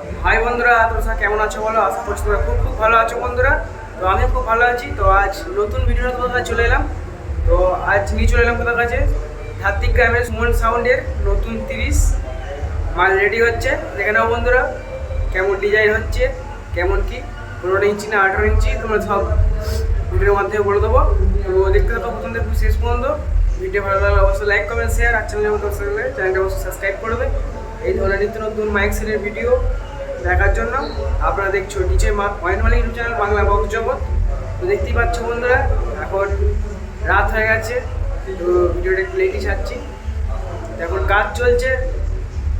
High বন্ধুরা, তোমরা কেমন আছো বলো? আশা করছি তোমরা খুব খুব ভালো আছো বন্ধুরা। তো আমিও খুব ভালো আছি। তো আজ নতুন ভিডিও তোমাদের চলে এলাম। তো আজ নিয়ে চলে এলাম কোথার কাছে ধাত্বিক গ্রামের সুমন সাউন্ডের নতুন তিরিশ। মাল রেডি হচ্ছে। দেখে নাও বন্ধুরা, কেমন ডিজাইন হচ্ছে, কেমন কি? পনেরো ইঞ্চি না আঠারো ইঞ্চি, তোমরা সব ভিডিওর মাধ্যমে বলে দেবো। তো দেখতে থাকো প্রথম থেকে শেষ পর্যন্ত। ভিডিও ভালো লাগলে অবশ্যই লাইক কমেন্ট শেয়ার আর চ্যানেলের মতো চ্যানেলটা অবশ্যই সাবস্ক্রাইব করবে এই ধরনের নিত্য নতুন মাইক সেটের ভিডিও দেখার জন্য। আপনারা দেখছ নিচে point Malik YouTube channel, Bangla box জগৎ। তো দেখতেই পাচ্ছ বন্ধুরা, এখন রাত হয়ে গেছে। তো ভিডিওটা একটু লেটই ছাড়ছি। এখন কাজ চলছে।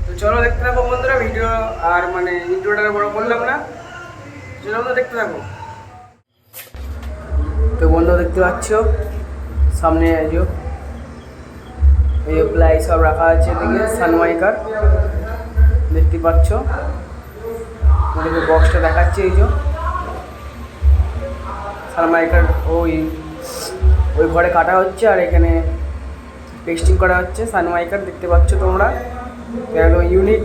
তো চলো দেখতে থাকো বন্ধুরা, ভিডিও আর মানে ইন্ট্রোটা বড় করলাম না। চলো বন্ধুরা, দেখতে থাকো। তো বন্ধু দেখতে পাচ্ছ? সামনে যে, এই প্লাই সব রাখা আছে এদিকে, সানমাইকার। দেখতে পাচ্ছ? ওদিকে বক্সটা দেখাচ্ছে এই যে। সানমাইকার ওই ওই ঘরে কাটা হচ্ছে আর এখানে পেস্টিং করা হচ্ছে। সানমাইকার দেখতে পাচ্ছ তোমরা। একদম ইউনিক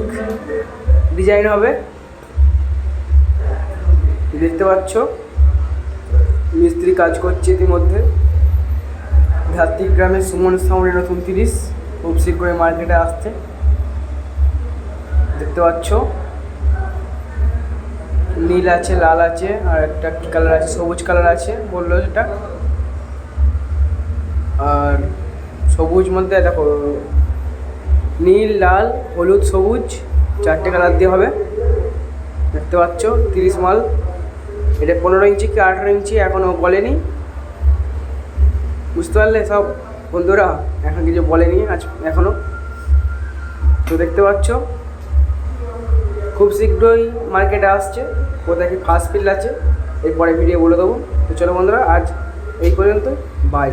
ডিজাইন হবে। দেখতে পাচ্ছ। মিস্ত্রি কাজ করছে ইতিমধ্যে। ধাত্রিক গ্রামের সুমন সাউন্ডের নতুন তিরিশ। খুব শীঘ্রই মার্কেটে আসছে। দেখতে পাচ্ছ। নীল আছে, লাল আছে, আর একটা কি কালার আছে, সবুজ কালার আছে, বলল এটা। আর সবুজ মধ্যে দেখো, নীল, লাল, হলুদ, সবুজ, চারটে কালার দিয়ে হবে। দেখতে পাচ্ছ, তিরিশ মাল। এটা পনেরো ইঞ্চি কি আঠেরো ইঞ্চি এখনও বলেনি। বুঝতে পারলে সব বন্ধুরা, এখন কিছু বলেনি, আজ এখনও তো দেখতে পাচ্ছ খুব শীঘ্রই মার্কেটে আসছে। কোথায় কি ফার্স্ট ফিল্ড আছে, এরপরে ভিডিও বলে দেবো। তো চলো বন্ধুরা, আজ এই পর্যন্ত। বাই